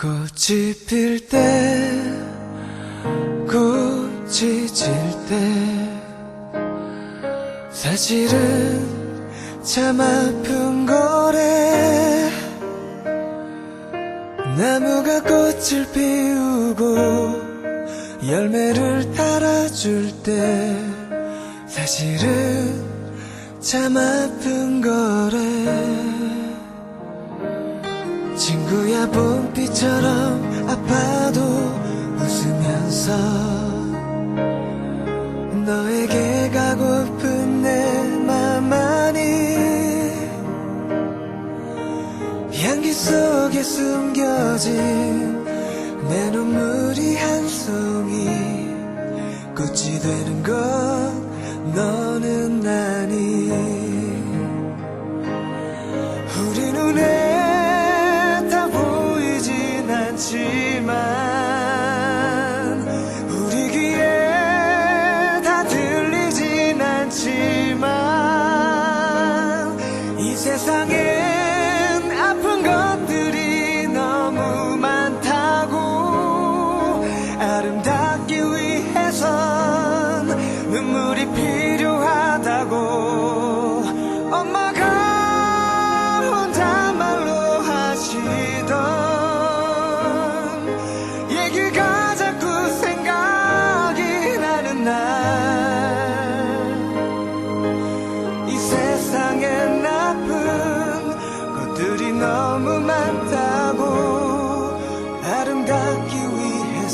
꽃이 필 때, 꽃이 질 때, 사실은 참 아픈 거래. 나무가 꽃을 피우고 열매를 달아줄 때, 사실은 참 아픈 거래. 봄비처럼 아파도 웃으면서 너에게 가고픈 내 맘만이 향기 속에 숨겨진 내 눈물이 한 송이 꽃이 되는 것 너는 아니.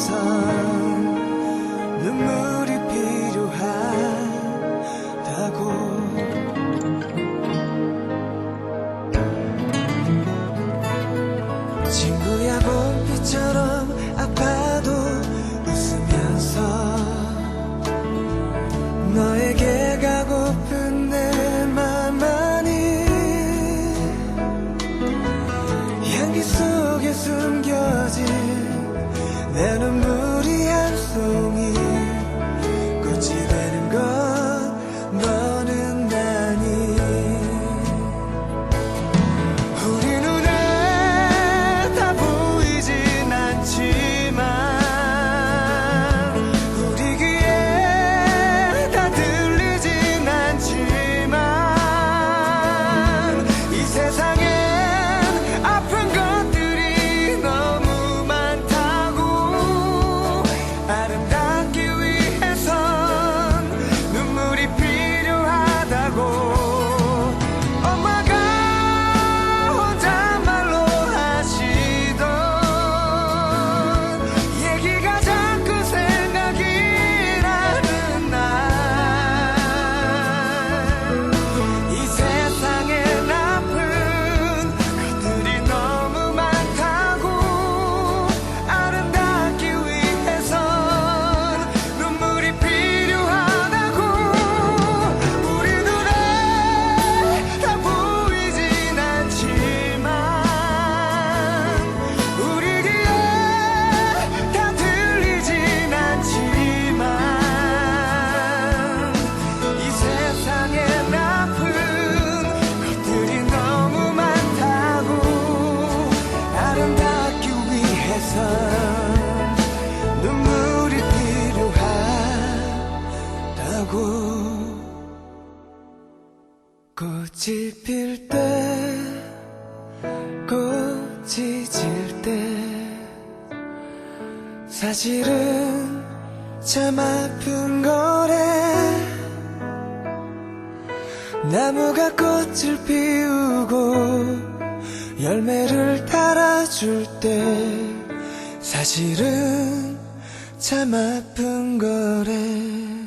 sun, the moon. 하고 꽃이 필 때 꽃이 질 때 사실은 참 아픈 거래. 나무가 꽃을 피우고 열매를 달아줄 때 사실은 참 아픈 거래.